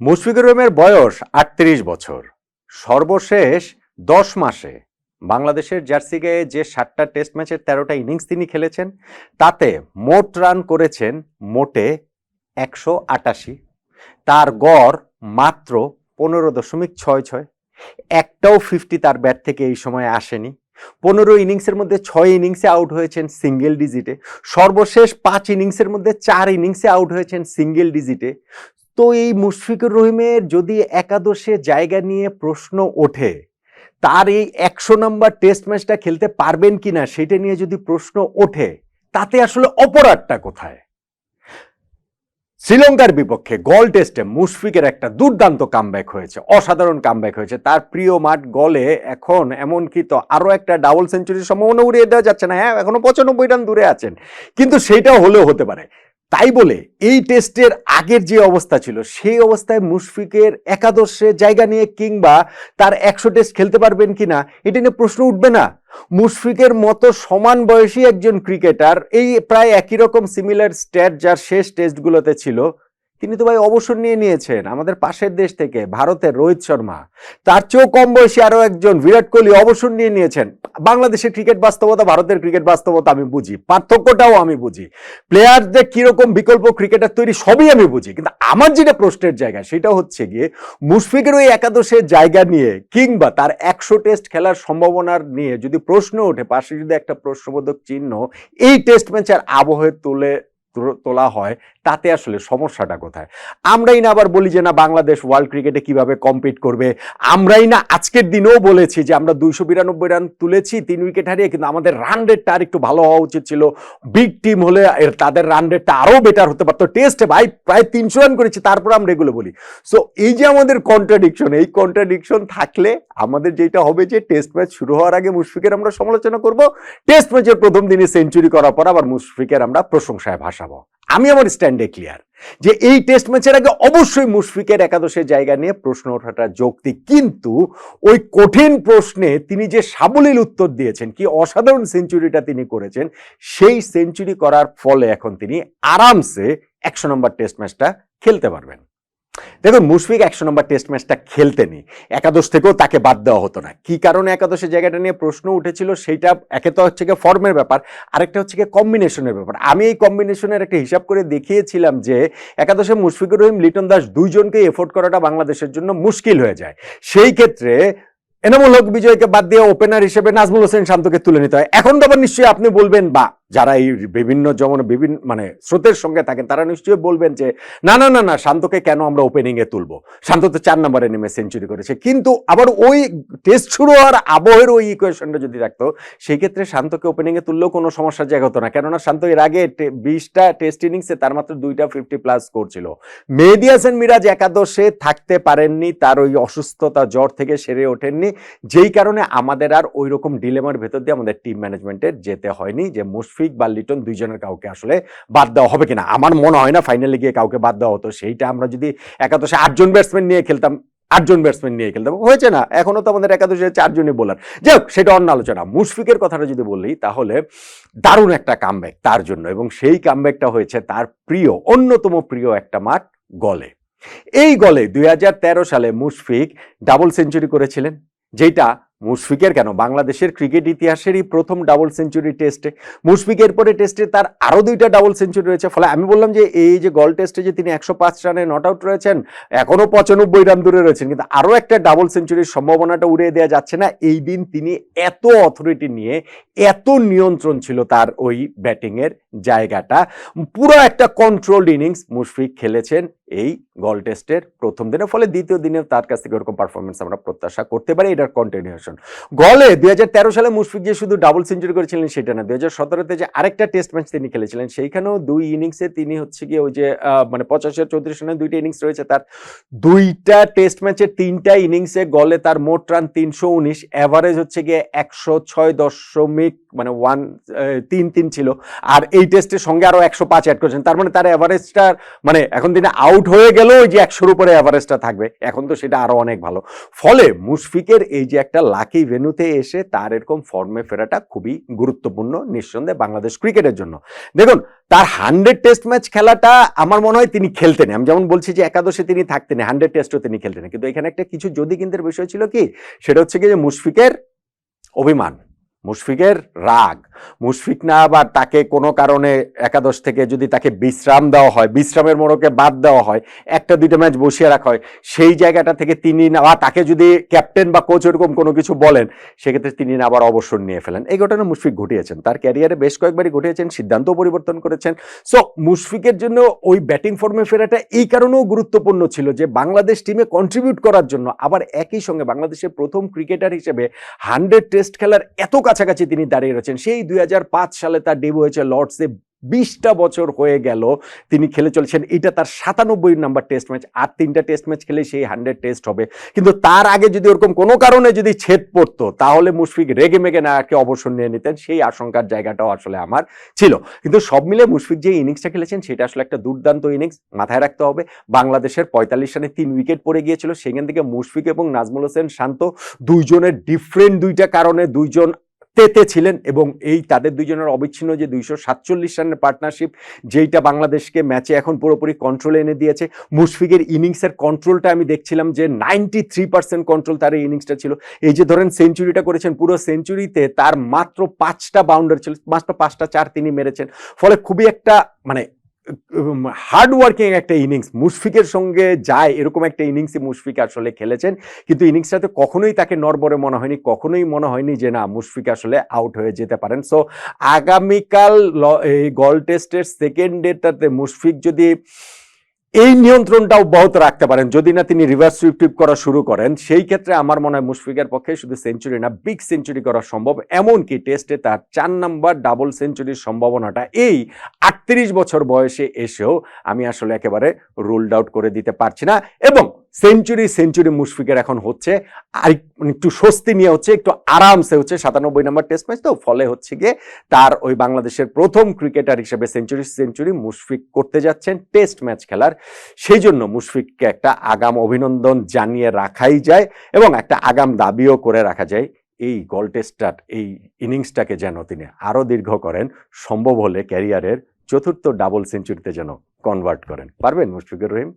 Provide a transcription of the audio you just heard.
মুশফিকুর রহিমের বয়স আটত্রিশ বছর। সর্বশেষ দশ মাসে বাংলাদেশের জার্সি গায়ে যে সাতটা টেস্ট ম্যাচের তেরোটা ইনিংস তিনি খেলেছেন, তাতে মোট রান করেছেন মোটে একশো আটাশি। তার গড় মাত্র পনেরো দশমিক ছয় ছয়। একটাও ফিফটি তার ব্যাট থেকে এই সময় আসেনি। পনেরো ইনিংসের মধ্যে ছয় ইনিংসে আউট হয়েছেন সিঙ্গেল ডিজিটে। সর্বশেষ পাঁচ ইনিংসের মধ্যে চার ইনিংসে আউট হয়েছেন সিঙ্গেল ডিজিটে। তো এই মুশফিকুর রহিমের যদি একাদশে জায়গা নিয়ে প্রশ্ন ওঠে, তার এই একশো নম্বর টেস্ট ম্যাচটা খেলতে পারবেন কিনা সেটা নিয়ে যদি প্রশ্ন ওঠে, তাতে আসলে অপরাধটা কোথায়? শ্রীলঙ্কার বিপক্ষে গল টেস্টে মুশফিকের একটা দুর্দান্ত কামব্যাক হয়েছে, অসাধারণ কামব্যাক হয়েছে। তার প্রিয় মাঠ গলে এখন এমনকি তো আরও একটা ডাবল সেঞ্চুরির সম্ভাবনা উড়িয়ে দেওয়া যাচ্ছে না। হ্যাঁ এখনও পঁচানব্বই রান দূরে আছেন। কিন্তু সেইটাও হলেও হতে পারে। তাই বলে এই টেস্টের আগের যে অবস্থা ছিল, সেই অবস্থায় মুশফিকের একাদশে জায়গা নিয়ে কিংবা তার একশো টেস্ট খেলতে পারবেন কি না এটা নিয়ে প্রশ্ন উঠবে না। মুশফিকের মতো সমান বয়সী একজন ক্রিকেটার এই প্রায় একই রকম সিমিলার স্ট্যাট যার শেষ টেস্টগুলোতে ছিল তিনি তো ভাই অবসর নিয়ে নিয়েছেন আমাদের পাশের দেশ থেকে, ভারতের রোহিত শর্মা। তার চেয়েও কম বয়সী আরও একজন বিরাট কোহলি অবসর নিয়ে নিয়েছেন। বাংলাদেশের ক্রিকেট বাস্তবতা, ভারতের ক্রিকেট বাস্তবতা আমি বুঝি, পার্থক্যটাও আমি বুঝি। প্লেয়ারদের কীরকম বিকল্প ক্রিকেটার তৈরি সবই আমি বুঝি, কিন্তু আমার যেটা প্রশ্নের জায়গা সেটা হচ্ছে গিয়ে, মুশফিকের ওই একাদশের জায়গা নিয়ে কিংবা তার একশো টেস্ট খেলার সম্ভাবনার নিয়ে যদি প্রশ্ন ওঠে, পাশে যদি একটা প্রশ্নবোধক চিহ্ন, এই টেস্ট ম্যাচের আবহে তুলে- তোলা হয় তাতে আসলে সমস্যাটা কোথায়? আমরাই না আবার বলি যে, না, বাংলাদেশ ওয়ার্ল্ড ক্রিকেটে কীভাবে কম্পিট করবে? আমরাই না, আজকের দিনেও বলেছি যে, আমরা দুইশো বিরানব্বই রান তুলেছি, তিন উইকেট হারিয়ে, কিন্তু আমাদের রান রেটটা আর একটু ভালো হওয়া উচিত ছিল। বিগ টিম হলে তাদের রান রেটটা আরও বেটার হতে পারতো। টেস্টে ভাই, প্রায় তিনশো রান করেছি, তারপর আমরা এগুলো বলি। সো এই যে আমাদের কন্ট্রাডিকশন এই কন্ট্রাডিকশন থাকলে আমাদের যেটা হবে যে টেস্ট ম্যাচ শুরু হওয়ার আগে মুশফিকের আমরা সমালোচনা করব। টেস্ট ম্যাচের প্রথম দিনে সেঞ্চুরি করার পর আবার মুশফিকের আমরা প্রশংসায় ভাসাবো। আমি আমার স্ট্যান্ডে ক্লিয়ার যে এই টেস্ট ম্যাচের আগে অবশ্যই মুশফিকের একাদশের জায়গা নিয়ে প্রশ্ন ওঠাটা যৌক্তিক। কিন্তু ওই কঠিন প্রশ্নে তিনি যে সাবলীল উত্তর দিয়েছেন, কি অসাধারণ সেঞ্চুরিটা তিনি করেছেন, সেই সেঞ্চুরি করার ফলে এখন তিনি আরামসে একশো নম্বর টেস্ট ম্যাচটা খেলতে পারবেন। দেখুন, মুশফিক একশো নম্বর টেস্ট ম্যাচটা খেলতেনি। একাদশ থেকেও তাকে বাদ দেওয়া হতো না। কি কারণে একাদশের জায়গাটা নিয়ে প্রশ্ন উঠেছিল সেইটা একে তো হচ্ছে গিয়ে ফর্মের ব্যাপার, আরেকটা হচ্ছে গিয়ে কম্বিনেশনের ব্যাপার। আমি এই কম্বিনেশনের একটা হিসাব করে দেখিয়েছিলাম যে একাদশে মুশফিকুর রহিম, লিটন দাস দুইজনকে এফোর্ড করাটা বাংলাদেশের জন্য মুশকিল হয়ে যায়। সেই ক্ষেত্রে এনামুল হক বিজয়কে বাদ দিয়ে ওপেনার হিসেবে নাজমুল হোসেন শান্তকে তুলে নিতে হয়। এখন তো আবার নিশ্চয়ই আপনি বলবেন, বা যারা এই বিভিন্ন যেমন বিভিন্ন মানে স্রোতের সঙ্গে থাকেন, তারা নিশ্চয়ই বলবেন যে, না না না না, শান্তকে কেন আমরা ওপেনিং এ তুলবো? শান্ত তো চার নম্বরে নেমে সেঞ্চুরি করেছে। কিন্তু আবার ওই টেস্ট শুরু হওয়ার আবহের ওই ইকুয়েশনটা যদি থাকতো সেই ক্ষেত্রে শান্তকে ওপেনিং এ তুললেও কোনো সমস্যার জায়গা হতো না। কেননা শান্ত এর আগে বিশটা টেস্ট ইনিংসে তার মাত্র দুইটা ফিফটি প্লাস স্কোর ছিল। মেহেদি হাসান মিরাজ একাদশে থাকতে পারেননি, তার ওই অসুস্থতা জ্বর থেকে সেরে ওঠেননি। যেই কারণে আমাদের আর ওই রকম ডিলেমার ভেতর দিয়ে আমাদের টিম ম্যানেজমেন্টের যেতে হয়নি, যে মুশফিক বা লিটন দুইজনের কাউকে আসলে বাদ দেওয়া হবে কিনা? আমার মনে হয় না ফাইনালে গিয়ে কাউকে বাদ দেওয়া হতো। সেইটা আমরা যদি একাদশে আটজন ব্যাটসম্যান নিয়ে খেলতাম, আটজন ব্যাটসম্যান নিয়ে খেলতাম, হয়েছে না? এখনও তো আমাদের একাদশে চারজনই বোলার যাই হোক, সেটা অন্য আলোচনা। মুশফিকের কথাটা যদি বলি, তাহলে দারুণ একটা কামব্যাক তার জন্য এবং সেই কামব্যাকটা হয়েছে তার প্রিয়, অন্যতম প্রিয় একটা মাঠ, গলে। এই গলে দুই হাজার তেরো সালে মুশফিক ডাবল সেঞ্চুরি করেছিলেন যেটা মুশফিকের কেন? বাংলাদেশের ক্রিকেট ইতিহাসেরই প্রথম ডাবল সেঞ্চুরি টেস্টে মুশফিকের পরে টেস্টে তার আরও দুইটা ডাবল সেঞ্চুরি রয়েছে। ফলে আমি বললাম যে, এই যে গল টেস্টে যে তিনি একশো পাঁচ রানে নট আউট রয়েছেন এখনও পঁচানব্বই রান দূরে রয়েছেন। কিন্তু আরও একটা ডাবল সেঞ্চুরির সম্ভাবনাটা উড়িয়ে দেওয়া যাচ্ছে না। এই দিন তিনি এত অথরিটি নিয়ে এত নিয়ন্ত্রণ ছিল তার ওই ব্যাটিংয়ের জায়গাটা। পুরো একটা কন্ট্রোলড ইনিংস মুশফিক খেলেছেন। এই গল টেস্টের প্রথম দিনে, ফলে দ্বিতীয় দিনে তার কাছ থেকে ওরকম পারফরমেন্স আমরা প্রত্যাশা করতে পারি এটার কন্টিনিউশন গলে দুই সালে মুশফিক যে শুধু ডাবল সেঞ্চুরি করেছিলেন সেটা না, দুই হাজার যে আরেকটা টেস্ট ম্যাচ তিনি খেলেছিলেন, সেইখানেও দুই ইনিংসে তিনি হচ্ছে গিয়ে ওই যে মানে পঁচাশি আর চৌত্রিশ রানের দুইটা ইনিংস রয়েছে, তার দুইটা টেস্ট ম্যাচের তিনটা ইনিংসে গলে তার মোট রান তিনশো উনিশ অ্যাভারেজ হচ্ছে গিয়ে একশো ছয় দশমিক মানে ওয়ান তিন তিন ছিল। আর এই টেস্টের সঙ্গে আরও একশো পাঁচ অ্যাড করেছেন, তার মানে তার অ্যাভারেজটার মানে এখন তিনি আউট আউট হয়ে গেল ওই যে একশোর উপরে অ্যাভারেজটা থাকবে। এখন তো সেটা আরও অনেক ভালো। ফলে মুশফিকের এই যে একটা লাকি ভেনুতে এসে তার এরকম ফর্মে ফেরাটা খুবই গুরুত্বপূর্ণ নিঃসন্দেহে বাংলাদেশ ক্রিকেটের জন্য। দেখুন, তার হান্ড্রেড টেস্ট ম্যাচ খেলাটা আমার মনে হয় তিনি খেলতেন আমি যেমন বলছি যে একাদশে তিনি থাকতেন হান্ড্রেড টেস্টও তিনি খেলতেন কিন্তু এখানে একটা কিছু যদি কিন্তু বিষয় ছিল কি? সেটা হচ্ছে কি যে মুশফিকের অভিমান। মুশফিকের রাগ। মুশফিক না আবার তাকে কোনো কারণে একাদশ থেকে যদি তাকে বিশ্রাম দেওয়া হয়, বিশ্রামের মোড়কে বাদ দেওয়া হয়, একটা দুইটা ম্যাচ বসিয়ে রাখা হয়, সেই জায়গাটা থেকে তিনি না বা তাকে যদি ক্যাপ্টেন বা কোচ এরকম কোনো কিছু বলেন, সেক্ষেত্রে তিনি না আবার অবসর নিয়ে ফেলেন। এই ঘটনা মুশফিক ঘটিয়েছেন। তার ক্যারিয়ারে বেশ কয়েকবারই ঘটিয়েছেন সিদ্ধান্ত পরিবর্তন করেছেন। সো মুশফিকের জন্য ওই ব্যাটিং ফর্মে ফেরাটা এই কারণেও গুরুত্বপূর্ণ ছিল যে, বাংলাদেশ টিমে কন্ট্রিবিউট করার জন্য আবার একই সঙ্গে বাংলাদেশের প্রথম ক্রিকেটার হিসেবে হান্ড্রেড টেস্ট খেলার এত কাছাকাছি তিনি দাঁড়িয়ে রয়েছেন। সেই দুই হাজার পাঁচ সালে তার ডেবু হয়েছে লর্ডসে। বিশটা বছর হয়ে গেল তিনি খেলে চলছেন। এটা তার সাতানব্বই নাম্বার টেস্ট ম্যাচ আর তিনটা টেস্ট ম্যাচ খেলে সেই হান্ড্রেড টেস্ট হবে। কিন্তু তার আগে যদি ওরকম কোনো কারণে যদি ছেদ পড়তো, তাহলে মুশফিক রেগে মেগে নাকে অবসর নিয়ে নিতেন। সেই আশঙ্কার জায়গাটাও আসলে আমার ছিল। কিন্তু সব মিলে মুশফিক যে ইনিংসটা খেলেছেন, সেটা আসলে একটা দুর্দান্ত ইনিংস মাথায় রাখতে হবে, বাংলাদেশের পঁয়তাল্লিশ রানে তিন উইকেট পড়ে গিয়েছিল। সেখান থেকে মুশফিক এবং নাজমুল হোসেন শান্ত দুইজনের ডিফারেন্ট দুইটা কারণে দুইজন তেতে ছিলেন এবং এই তাদের দুজনের অবিচ্ছিন্ন যে দুইশো সাতচল্লিশ রানের পার্টনারশিপ যেইটা বাংলাদেশকে ম্যাচে এখন পুরোপুরি কন্ট্রোলে এনে দিয়েছে। মুশফিকের ইনিংসের কন্ট্রোলটা আমি দেখছিলাম যে নাইনটি থ্রি পার্সেন্ট কন্ট্রোল তার এই ইনিংসটা ছিল। এই যে ধরেন সেঞ্চুরিটা করেছেন, পুরো সেঞ্চুরিতে তার মাত্র পাঁচটা বাউন্ডারি ছিল, মাত্র পাঁচটা চার তিনি মেরেছেন। ফলে খুবই একটা মানে হার্ড ওয়ার্কিং একটা ইনিংস মুশফিকের সঙ্গে যায়, এরকম একটা ইনিংসই মুশফিক আসলে খেলেছেন। কিন্তু ইনিংসটাতে কখনোই তাকে নরবরে মনে হয়নি, কখনোই মনে হয়নি যে না, মুশফিক আসলে আউট হয়ে যেতে পারেন। সো আগামীকাল এই গল টেস্টের সেকেন্ড ডেটাতে মুশফিক যদি এই নিয়ন্ত্রণটা অব্যাহত রাখতে পারেন। যদি না তিনি রিভার্স সুইপ করা শুরু করেন, সেই ক্ষেত্রে আমার মনে হয় মুশফিকের পক্ষে শুধু সেঞ্চুরি না বিগ সেঞ্চুরি করা সম্ভব। এমনকি টেস্টে তার চার নাম্বার ডাবল সেঞ্চুরির সম্ভাবনাটা এই আটত্রিশ বছর বয়সে এসেও আমি আসলে একেবারে রুলড আউট করে দিতে পারছি না। এবং সেঞ্চুরি সেঞ্চুরি মুশফিকের এখন হচ্ছে আর মানে একটু স্বস্তি নিয়ে হচ্ছে, একটু আরামসে হচ্ছে সাতানব্বই নম্বর টেস্ট ম্যাচ তো, ফলে হচ্ছে গিয়ে তার ওই বাংলাদেশের প্রথম ক্রিকেটার হিসেবে সেঞ্চুরি সেঞ্চুরি মুশফিক করতে যাচ্ছেন টেস্ট ম্যাচ খেলার। সেই জন্য মুশফিককে একটা আগাম অভিনন্দন জানিয়ে রাখাই যায় এবং একটা আগাম দাবিও করে রাখা যায়। এই গল টেস্টার এই ইনিংসটাকে যেন তিনি আরও দীর্ঘ করেন, সম্ভব হলে ক্যারিয়ারের চতুর্থ ডাবল সেঞ্চুরিতে যেন কনভার্ট করেন। পারবেন মুশফিকুর রহিম?